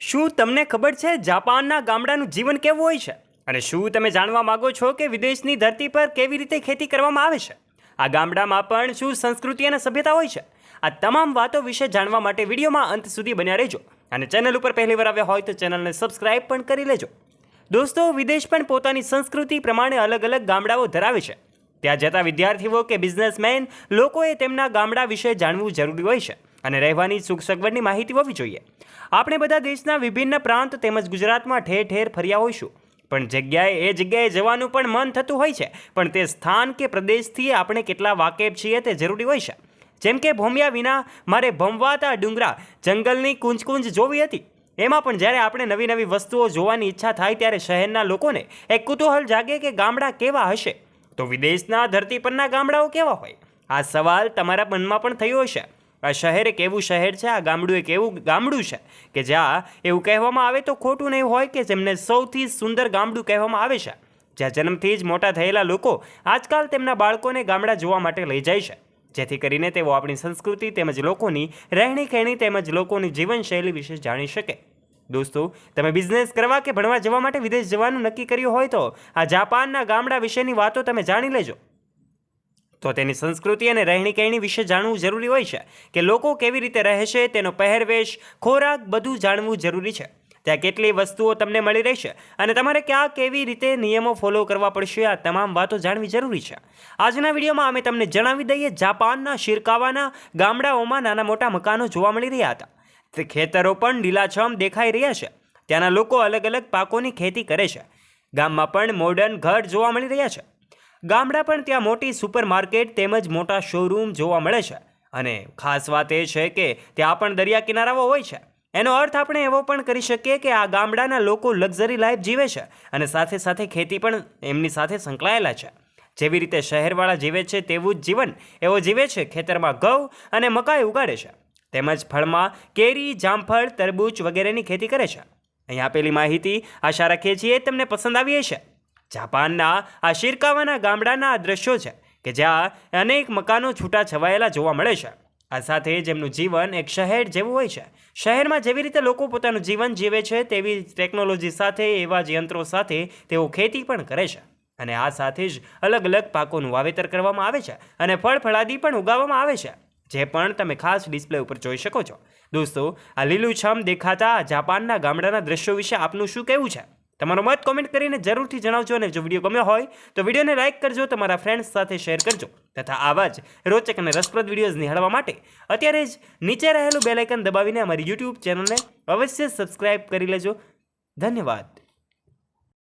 શું તમને ખબર છે જાપાનના ગામડાનું જીવન કેવું હોય છે? અને શું તમે જાણવા માગો છો કે વિદેશની ધરતી પર કેવી રીતે ખેતી કરવામાં આવે છે? આ ગામડામાં પણ શું સંસ્કૃતિ અને સભ્યતા હોય છે? આ તમામ વાતો વિશે જાણવા માટે વિડીયોમાં અંત સુધી બન્યા રહેજો. અને ચેનલ ઉપર પહેલી વાર આવ્યા હોય તો ચેનલને સબસ્ક્રાઇબ પણ કરી લેજો. દોસ્તો, વિદેશ પણ પોતાની સંસ્કૃતિ પ્રમાણે અલગ અલગ ગામડાઓ ધરાવે છે. ત્યાં જતા વિદ્યાર્થીઓ કે બિઝનેસમેન લોકોએ તેમના ગામડા વિશે જાણવું જરૂરી હોય છે. અને રહેવાની સુખ સગવડની માહિતી હોવી જોઈએ. આપણે બધા દેશના વિભિન્ન પ્રાંત તેમજ ગુજરાતમાં ઠેર ઠેર ફર્યા હોઈશું. પણ જગ્યાએ એ જગ્યાએ જવાનું પણ મન થતું હોય છે. પણ તે સ્થાન કે પ્રદેશથી આપણે કેટલા વાકેફ છીએ તે જરૂરી હોય છે. જેમ કે ભોમ્યા વિના મારે ભમવાતા ડુંગરા જંગલની કુંજ કુંજ જોવી હતી. એમાં પણ જ્યારે આપણે નવી નવી વસ્તુઓ જોવાની ઈચ્છા થાય ત્યારે શહેરના લોકોને એક કુતૂહલ જાગે કે ગામડા કેવા હશે? તો વિદેશના ધરતી પરના ગામડાઓ કેવા હોય? આ સવાલ તમારા મનમાં પણ થયો હશે. આ શહેર એક એવું શહેર છે, આ ગામડું એક એવું ગામડું છે કે જ્યાં એવું કહેવામાં આવે તો ખોટું નહીં હોય કે જેમને સૌથી સુંદર ગામડું કહેવામાં આવે છે. જ્યાં જન્મથી જ મોટા થયેલા લોકો આજકાલ તેમના બાળકોને ગામડા જોવા માટે લઈ જાય છે. જેથી કરીને તેઓ આપણી સંસ્કૃતિ તેમજ લોકોની રહેણી કહેણી તેમજ લોકોની જીવનશૈલી વિશે જાણી શકે. દોસ્તો, તમે બિઝનેસ કરવા કે ભણવા જવા માટે વિદેશ જવાનું નક્કી કર્યું હોય તો આ જાપાનના ગામડા વિશેની વાતો તમે જાણી લેજો. તો તેની સંસ્કૃતિ અને રહેણી કહેણી વિશે જાણવું જરૂરી હોય છે કે લોકો કેવી રીતે રહેશે તેનો પહેરવેશ, ખોરાક બધું જાણવું જરૂરી છે. ત્યાં કેટલી વસ્તુઓ તમને મળી રહેશે અને તમારે ક્યાં કેવી રીતે નિયમો ફોલો કરવા પડશે, આ તમામ વાતો જાણવી જરૂરી છે. આજના વિડીયોમાં અમે તમને જણાવી દઈએ જાપાનના શિરકાવાના ગામડાઓમાં નાના મોટા મકાનો જોવા મળી રહ્યા હતા. ખેતરો પણ લીલાછમ દેખાઈ રહ્યા છે. ત્યાંના લોકો અલગ અલગ પાકોની ખેતી કરે છે. ગામમાં પણ મોડર્ન ઘર જોવા મળી રહ્યા છે. ગામડા પણ ત્યાં મોટી સુપરમાર્કેટ તેમજ મોટા શોરૂમ જોવા મળે છે. અને ખાસ વાત એ છે કે ત્યાં પણ દરિયા કિનારાઓ હોય છે. એનો અર્થ આપણે એવો પણ કરી શકીએ કે આ ગામડાના લોકો લક્ઝરી લાઈફ જીવે છે અને સાથે સાથે ખેતી પણ એમની સાથે સંકળાયેલા છે. જેવી રીતે શહેરવાળા જીવે છે તેવું જ જીવન એવો જીવે છે ખેતરમાં ઘઉં અને મકાઈ ઉગાડે છે. તેમજ ફળમાં કેરી, જામફળ, તરબૂચ વગેરેની ખેતી કરે છે. અહીં આપેલી માહિતી આશા રાખીએ છીએ તમને પસંદ આવી હશે. જાપાનના આ શિરકાવાના ગામડાના આ દ્રશ્યો છે કે જ્યાં અનેક મકાનો છૂટા છવાયેલા જોવા મળે છે. આ સાથે જેમનું જીવન એક શહેર જેવું હોય છે. શહેરમાં જેવી રીતે લોકો પોતાનું જીવન જીવે છે, તેવી ટેકનોલોજી સાથે, એવા જ યંત્રો સાથે તેઓ ખેતી પણ કરે છે. અને આ સાથે જ અલગ અલગ પાકોનું વાવેતર કરવામાં આવે છે અને ફળ ફળાદી પણ ઉગાવવામાં આવે છે. જે પણ તમે ખાસ ડિસ્પ્લે ઉપર જોઈ શકો છો. દોસ્તો, આ લીલુંછમ દેખાતા જાપાનના ગામડાના દ્રશ્યો વિશે આપનું શું કહેવું છે? તમારો મત કોમેન્ટ કરીને જરૂરથી જણાવજો અને જો વીડિયો ગમ્યો હોય તો વિડીયોને લાઇક કરજો, તમારા ફ્રેન્ડ્સ સાથે શેર કરજો તથા આવા જ રોચક અને રસપ્રદ વિડીયોઝ નિહાળવા માટે અત્યારે જ નીચે રહેલું બેલાઇકન દબાવીને અમારી યુટ્યુબ ચેનલને અવશ્ય સબસ્ક્રાઇબ કરી લેજો. ધન્યવાદ.